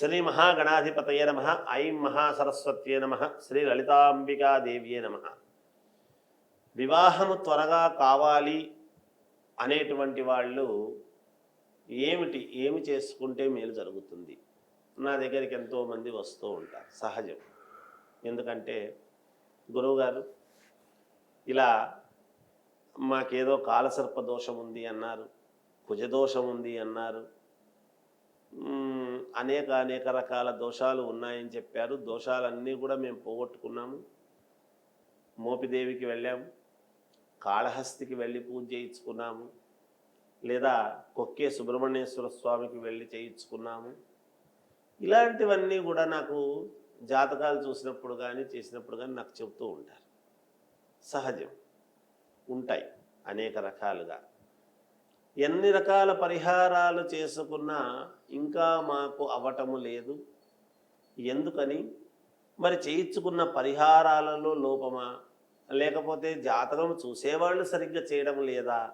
శ్రీ మహాగణాధిపతయ నమ. ఐం మహాసరస్వత్యే నమ. శ్రీ లలితాంబికాదేవ్యే నమ. వివాహము త్వరగా కావాలి అనేటువంటి వాళ్ళు ఏమిటి ఏమి చేసుకుంటే మేలు జరుగుతుంది? నా దగ్గరికి ఎంతోమంది వస్తూ ఉంటారు. సహజం. ఎందుకంటే గురువుగారు ఇలా మాకేదో కాలసర్ప దోషం ఉంది అన్నారు కుజదోషం ఉంది అన్నారు అనేక అనేక రకాల దోషాలు ఉన్నాయని చెప్పారు. దోషాలన్నీ కూడా మేము పోగొట్టుకున్నాము. మోపిదేవికి వెళ్ళాము. కాళహస్తికి వెళ్ళి పూజ చేయించుకున్నాము. లేదా కొక్కే సుబ్రహ్మణ్యేశ్వర స్వామికి వెళ్ళి చేయించుకున్నాము. ఇలాంటివన్నీ కూడా నాకు జాతకాలు చూసినప్పుడు కానీ చేసినప్పుడు కానీ నాకు చెబుతూ ఉంటారు. సహజం. ఉంటాయి అనేక రకాలుగా. ఎన్ని రకాల పరిహారాలు చేసుకున్నా ఇంకా మాకు అవటము లేదు. ఎందుకని? మరి చేయించుకున్న పరిహారాలలో లోపమా? లేకపోతే జాతకం చూసేవాళ్ళు సరిగ్గా చేయడం లేదా?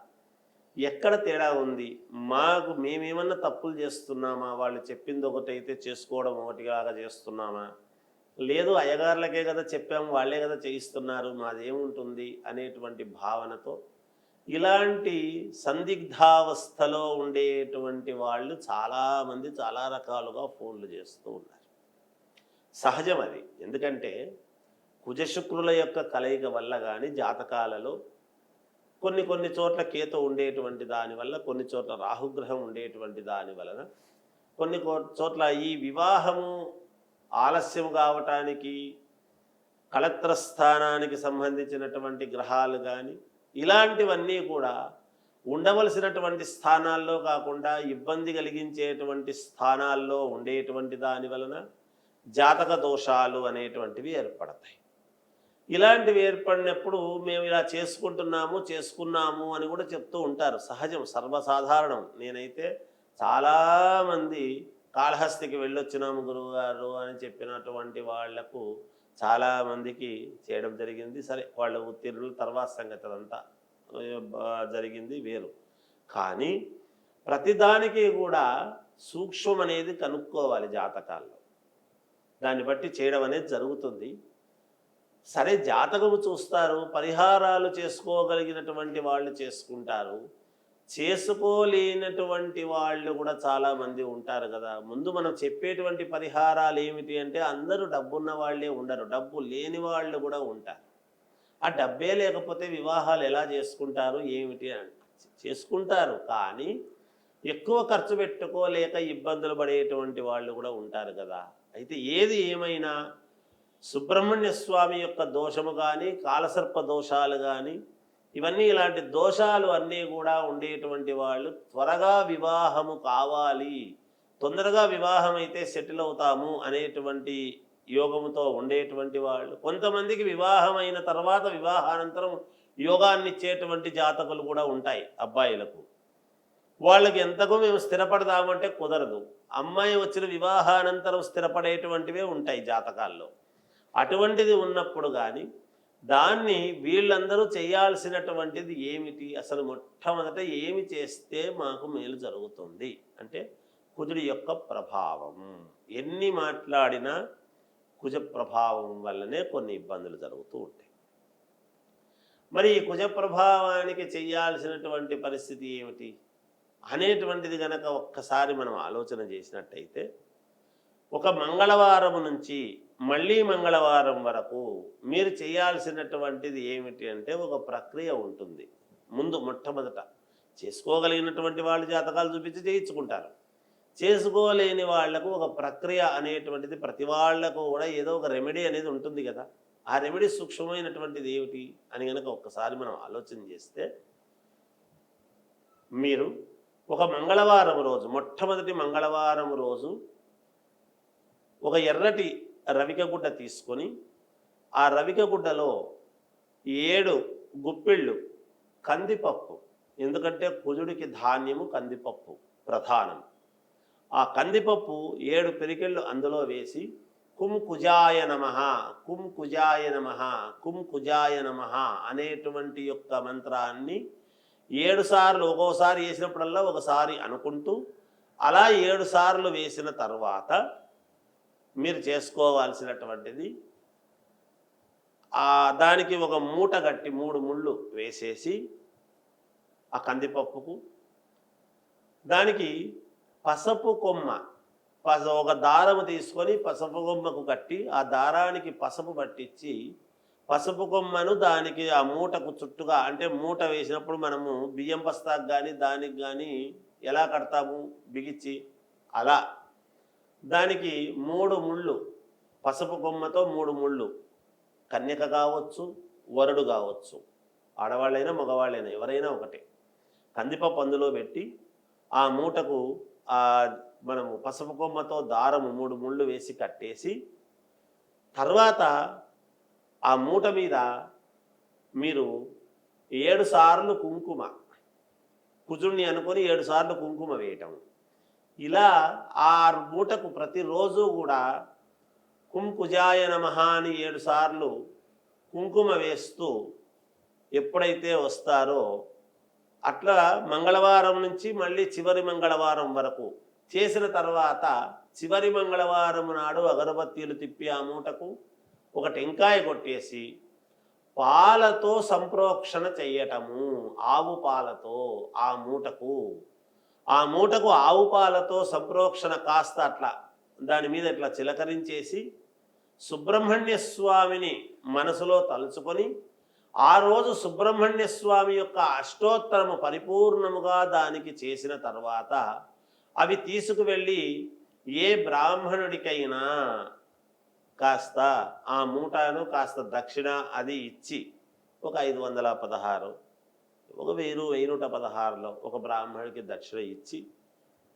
ఎక్కడ తేడా ఉంది? మాకు మేమేమన్నా తప్పులు చేస్తున్నామా? వాళ్ళు చెప్పింది ఒకటైతే చేసుకోవడం ఒకటిలాగా చేస్తున్నామా? లేదు అయ్యగారులకే కదా చెప్పాము వాళ్ళే కదా చేయిస్తున్నారు మాదేముంటుంది అనేటువంటి భావనతో ఇలాంటి సందిగ్ధావస్థలో ఉండేటువంటి వాళ్ళు చాలామంది చాలా రకాలుగా ఫోన్లు చేస్తూ ఉన్నారు. సహజం అది. ఎందుకంటే కుజశుక్రుల యొక్క కలయిక వల్ల కానీ జాతకాలలో కొన్ని కొన్ని చోట్ల కేతు ఉండేటువంటి దానివల్ల కొన్ని చోట్ల రాహుగ్రహం ఉండేటువంటి దాని వలన కొన్ని చోట్ల ఈ వివాహము ఆలస్యం కావటానికి కళత్ర స్థానానికి సంబంధించినటువంటి గ్రహాలు కానీ ఇలాంటివన్నీ కూడా ఉండవలసినటువంటి స్థానాల్లో కాకుండా ఇబ్బంది కలిగించేటువంటి స్థానాల్లో ఉండేటువంటి దాని వలన జాతక దోషాలు అనేటువంటివి ఏర్పడతాయి. ఇలాంటివి ఏర్పడినప్పుడు మేము ఇలా చేసుకుంటున్నాము చేసుకున్నాము అని కూడా చెప్తూ ఉంటారు. సహజం సర్వసాధారణం. నేనైతే చాలామంది కాళహస్తికి వెళ్ళొచ్చినాము గురువుగారు అని చెప్పినటువంటి వాళ్ళకు చాలామందికి చేయడం జరిగింది. సరే వాళ్ళ ఉత్తీర్ణులు తర్వాత సంగతి అదంతా జరిగింది వేరు. కానీ ప్రతిదానికి కూడా సూక్ష్మం అనేది కనుక్కోవాలి జాతకాల్లో. దాన్ని బట్టి చేయడం అనేది జరుగుతుంది. సరే జాతకము చూస్తారు పరిహారాలు చేసుకోగలిగినటువంటి వాళ్ళు చేసుకుంటారు. చేసుకోలేనటువంటి వాళ్ళు కూడా చాలామంది ఉంటారు కదా. ముందు మనం చెప్పేటువంటి పరిహారాలు ఏమిటి అంటే అందరూ డబ్బున్న వాళ్ళే ఉండరు. డబ్బు లేని వాళ్ళు కూడా ఉంటారు. ఆ డబ్బే లేకపోతే వివాహాలు ఎలా చేసుకుంటారు? ఏమిటి అని చేసుకుంటారు. కానీ ఎక్కువ ఖర్చు పెట్టుకోలేక ఇబ్బందులు పడేటువంటి వాళ్ళు కూడా ఉంటారు కదా. అయితే ఏది ఏమైనా సుబ్రహ్మణ్య స్వామి యొక్క దోషము కానీ కాలసర్ప దోషాలు కానీ ఇవన్నీ ఇలాంటి దోషాలు అన్నీ కూడా ఉండేటువంటి వాళ్ళు త్వరగా వివాహము కావాలి. తొందరగా వివాహం అయితే సెటిల్ అవుతాము అనేటువంటి యోగముతో ఉండేటువంటి వాళ్ళు. కొంతమందికి వివాహం అయిన తర్వాత వివాహానంతరం యోగాన్ని ఇచ్చేటువంటి జాతకులు కూడా ఉంటాయి అబ్బాయిలకు. వాళ్ళకి ఎంతకు మేము స్థిరపడదామంటే కుదరదు. అమ్మాయి వచ్చిన వివాహానంతరం స్థిరపడేటువంటివే ఉంటాయి జాతకాల్లో. అటువంటిది ఉన్నప్పుడు కానీ దాన్ని వీళ్ళందరూ చేయాల్సినటువంటిది ఏమిటి? అసలు మొట్టమొదట ఏమి చేస్తే మాకు మేలు జరుగుతుంది? అంటే కుజుడి యొక్క ప్రభావం. ఎన్ని మాట్లాడినా కుజ ప్రభావం వల్లనే కొన్ని ఇబ్బందులు జరుగుతూ ఉంటాయి. మరి ఈ కుజ ప్రభావానికి చేయాల్సినటువంటి పరిస్థితి ఏమిటి? అనేటువంటిది గనక ఒక్కసారి మనం ఆలోచన చేసినట్టయితే ఒక మంగళవారం నుంచి మళ్ళీ మంగళవారం వరకు మీరు చేయాల్సినటువంటిది ఏమిటి అంటే ఒక ప్రక్రియ ఉంటుంది. ముందు మొట్టమొదట చేసుకోగలిగినటువంటి వాళ్ళు జాతకాలు చూపించి చేయించుకుంటారు. చేసుకోలేని వాళ్ళకు ఒక ప్రక్రియ అనేటువంటిది ప్రతి వాళ్ళకు కూడా ఏదో ఒక రెమెడీ అనేది ఉంటుంది కదా. ఆ రెమెడీ సూక్ష్మమైనటువంటిది ఏమిటి అని కనుక ఒక్కసారి మనం ఆలోచన చేస్తే మీరు ఒక మంగళవారం రోజు మొట్టమొదటి మంగళవారం రోజు ఒక ఎర్రటి రవిక గుడ్డ తీసుకొని ఆ రవిక గుడ్డలో ఏడు గుప్పిళ్ళు కందిపప్పు. ఎందుకంటే కుజుడికి ధాన్యము కందిపప్పు ప్రధానం. ఆ కందిపప్పు ఏడు పెరికెళ్ళు అందులో వేసి కుం కుజాయ నమ కుం కుజాయ నమ కుం కుజాయ నమ అనేటువంటి యొక్క మంత్రాన్ని ఏడు సార్లు ఒక్కోసారి వేసినప్పుడల్లా ఒకసారి అనుకుంటూ అలా ఏడు సార్లు వేసిన తర్వాత మీరు చేసుకోవాల్సినటువంటిది. ఆ దానికి ఒక మూట కట్టి మూడు ముళ్ళు వేసేసి ఆ కందిపప్పుకు. దానికి పసపు కొమ్మ పస ఒక దారము తీసుకొని పసపు కొమ్మకు కట్టి ఆ దారానికి పసుపు పట్టించి పసుపు కొమ్మను దానికి ఆ మూటకు చుట్టుగా అంటే మూట వేసినప్పుడు మనము బియ్యం బస్తాకు కానీ దానికి కానీ ఎలా కడతాము? బిగించి అలా దానికి మూడు ముళ్ళు పసుపు కొమ్మతో మూడు ముళ్ళు కన్యక కావచ్చు వరుడు కావచ్చు ఆడవాళ్ళైనా మగవాళ్ళైనా ఎవరైనా ఒకటే. కందిపప్పు అందులో పెట్టి ఆ మూటకు ఆ మనము పసుపు కొమ్మతో దారము మూడు ముళ్ళు వేసి కట్టేసి తర్వాత ఆ మూట మీద మీరు ఏడు సార్లు కుంకుమ కుజుడిని అనుకొని ఏడు సార్లు కుంకుమ వేయటం ఇలా ఆ మూటకు ప్రతిరోజు కూడా కుంకుజాయ నమః అని ఏడు సార్లు కుంకుమ వేస్తూ ఎప్పుడైతే వస్తారో అట్లా మంగళవారం నుంచి మళ్ళీ చివరి మంగళవారం వరకు చేసిన తర్వాత చివరి మంగళవారం నాడు అగరబత్తీలు తిప్పి ఆ మూటకు ఒక టెంకాయ కొట్టేసి పాలతో సంప్రోక్షణ చెయ్యటము ఆవు పాలతో ఆ మూటకు ఆ మూటకు ఆవు పాలతో సంప్రోక్షణ కాస్త అట్లా దాని మీద ఇట్లా చిలకరించేసి సుబ్రహ్మణ్య స్వామిని మనసులో తలుచుకొని ఆ రోజు సుబ్రహ్మణ్య స్వామి యొక్క అష్టోత్తరము పరిపూర్ణముగా దానికి చేసిన తర్వాత అవి తీసుకువెళ్ళి ఏ బ్రాహ్మణుడికైనా కాస్త ఆ మూటను కాస్త దక్షిణ అది ఇచ్చి ఒక ఐదు వందల పదహారు ఒక వెయ్యి వెయ్యి నూట పదహారులో ఒక బ్రాహ్మణుడికి దక్షిణ ఇచ్చి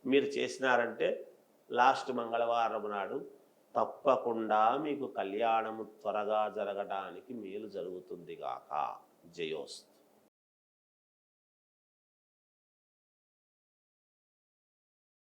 మీరు చేసినారంటే లాస్ట్ మంగళవారం నాడు తప్పకుండా మీకు కళ్యాణము త్వరగా జరగడానికి మేలు జరుగుతుంది గాక. జయోస్తు.